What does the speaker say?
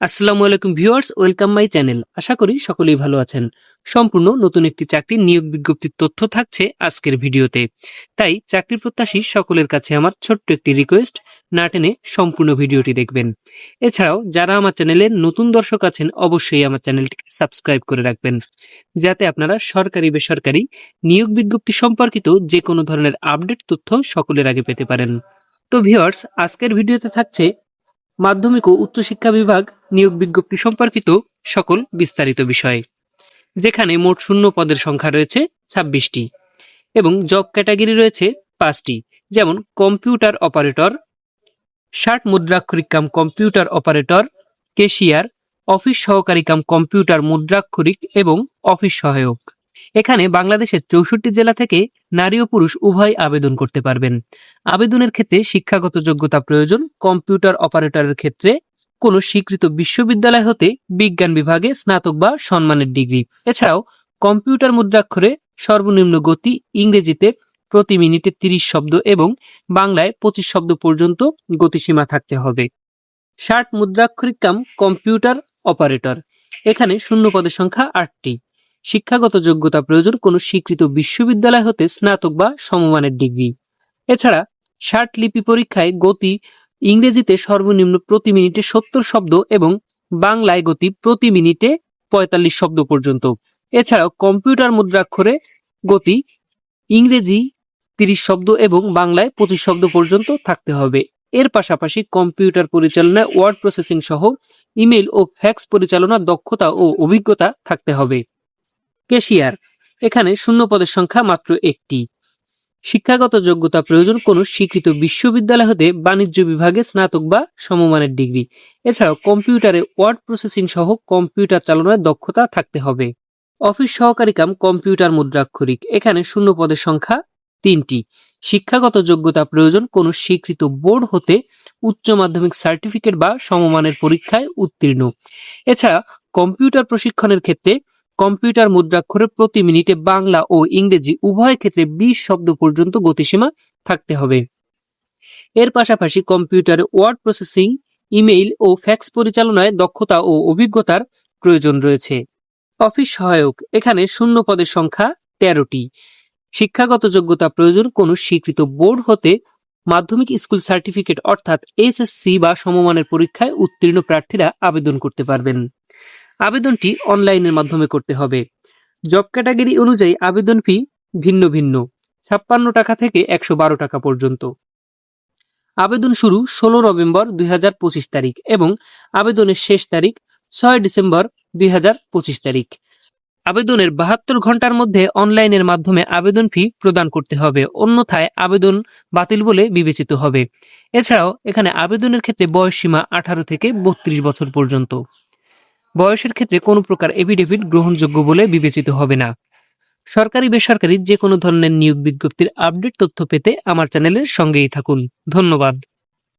আসসালামু আলাইকুম viewers, welcome my channel. আশা করি সকলেই ভালো আছেন। সম্পূর্ণ নতুন একটি চাকরির নিয়োগ বিজ্ঞপ্তির তথ্য থাকছে আজকের ভিডিওতে। তাই চাকরি প্রত্যাশী সকলের কাছে আমার ছোট্ট একটি রিকোয়েস্ট না টেনে সম্পূর্ণ ভিডিওটি দেখবেন। এছাড়াও, যারা আমার চ্যানেলের নতুন দর্শক আছেন, অবশ্যই আমার চ্যানেলটিকে সাবস্ক্রাইব করে রাখবেন। যাতে আপনারা সরকারি, বেসরকারি নিয়োগ বিজ্ঞপ্তি সম্পর্কিত যে কোনো ধরনের আপডেট তথ্য সকলের আগে পেতে পারেন। তো ভিউয়ার্স, আজকের ভিডিওতে থাকছে মাধ্যমিক ও উচ্চশিক্ষা বিভাগ নিয়োগ বিজ্ঞপ্তি সম্পর্কিত সকল বিস্তারিত বিষয়, যেখানে মোট শূন্য পদের সংখ্যা রয়েছে ছাব্বিশটি এবং জব ক্যাটাগরি রয়েছে পাঁচটি, যেমন কম্পিউটার অপারেটর ষাট মুদ্রাক্ষরিক cum computer operator cashier office সহকারী কাম কম্পিউটার মুদ্রাক্ষরিক এবং অফিস সহায়ক। এখানে বাংলাদেশের চৌষট্টি জেলা থেকে নারী ও পুরুষ উভয় আবেদন করতে পারবেন। আবেদনের ক্ষেত্রে শিক্ষাগত যোগ্যতা প্রয়োজন, কম্পিউটার অপারেটরের ক্ষেত্রে কোনো স্বীকৃত বিশ্ববিদ্যালয় হতে বিজ্ঞান বিভাগে স্নাতক বা সম্মানের ডিগ্রি। এছাড়াও কম্পিউটার মুদ্রাক্ষরে সর্বনিম্ন গতি ইংরেজিতে প্রতি মিনিটে তিরিশ শব্দ এবং বাংলায় পঁচিশ শব্দ পর্যন্ত গতিসীমা থাকতে হবে। ষাট মুদ্রাক্ষরিক কাম কম্পিউটার অপারেটর। এখানে শূন্য পদের সংখ্যা আটটি। শিক্ষাগত যোগ্যতা প্রয়োজন কোনো স্বীকৃত বিশ্ববিদ্যালয় হতে স্নাতক বা সমমানের ডিগ্রি। এছাড়া, ষাট লিপি পরীক্ষায় গতি ইংরেজিতে সর্বনিম্ন প্রতি মিনিটে সত্তর শব্দ এবং বাংলায় গতি প্রতি মিনিটে পঁয়তাল্লিশ শব্দ পর্যন্ত। এছাড়াও কম্পিউটার মুদ্রাক্ষরে গতি ইংরেজি তিরিশ শব্দ এবং বাংলায় পঁচিশ শব্দ পর্যন্ত থাকতে হবে। এর পাশাপাশি কম্পিউটার পরিচালনায় ওয়ার্ড প্রসেসিং সহ ইমেল ও ফ্যাক্স পরিচালনার দক্ষতা ও অভিজ্ঞতা থাকতে হবে। কেশিয়ার। এখানে শূন্য পদের সংখ্যা মাত্র একটি। শিক্ষাগত যোগ্যতা প্রয়োজন কোনো স্বীকৃত বিশ্ববিদ্যালয় হতে বাণিজ্য বিভাগে স্নাতক বা সমমানের ডিগ্রি। এছাড়াও কম্পিউটারে ওয়ার্ড প্রসেসিং সহ কম্পিউটার চালনায় দক্ষতা থাকতে হবে। অফিস সহকারী কাম কম্পিউটার মুদ্রাক্ষরিক। এখানে শূন্য পদের সংখ্যা তিনটি। শিক্ষাগত যোগ্যতা প্রয়োজন কোনো স্বীকৃত বোর্ড হতে উচ্চ মাধ্যমিক সার্টিফিকেট বা সমমানের পরীক্ষায় উত্তীর্ণ। এছাড়া কম্পিউটার প্রশিক্ষণের ক্ষেত্রে কম্পিউটার মুদ্রাক্ষরে প্রতি মিনিটে বাংলা ও ইংরেজি উভয় ক্ষেত্রে বিশ শব্দ পর্যন্ত গতিসীমা থাকতে হবে। এর পাশাপাশি কম্পিউটারে ওয়ার্ড প্রসেসিং, ইমেইল ও ফ্যাক্স পরিচালনায় দক্ষতা ও অভিজ্ঞতার প্রয়োজন রয়েছে। অফিস সহায়ক, এখানে শূন্য পদের সংখ্যা তেরোটি। শিক্ষাগত যোগ্যতা প্রয়োজন কোনো স্বীকৃত বোর্ড হতে মাধ্যমিক স্কুল সার্টিফিকেট অর্থাৎ এসএসসি বা সমমানের পরীক্ষায় উত্তীর্ণ প্রার্থীরা আবেদন করতে পারবেন। আবেদনটি অনলাইনের মাধ্যমে করতে হবে। জব ক্যাটাগরি অনুযায়ী আবেদন ফি ভিন্ন ভিন্ন, ছাপ্পান্ন টাকা থেকে একশো বারো টাকা পর্যন্ত। আবেদন শুরু ষোলো নভেম্বর দুই হাজার পঁচিশ তারিখ এবং আবেদনের শেষ তারিখ ছয় ডিসেম্বর দুই হাজার পঁচিশ তারিখ। আবেদনের বাহাত্তর ঘণ্টার মধ্যে অনলাইনের মাধ্যমে আবেদন ফি প্রদান করতে হবে, অন্যথায় আবেদন বাতিল বলে বিবেচিত হবে। এছাড়াও এখানে আবেদনের ক্ষেত্রে বয়স সীমা আঠারো থেকে বত্রিশ বছর পর্যন্ত। বয়সের ক্ষেত্রে কোনো প্রকার এফিডেভিট গ্রহণযোগ্য বলে বিবেচিত হবে না। সরকারি, বেসরকারি যে কোনো ধরনের নিয়োগ বিজ্ঞপ্তির আপডেট তথ্য পেতে আমার চ্যানেলের সঙ্গেই থাকুন। ধন্যবাদ।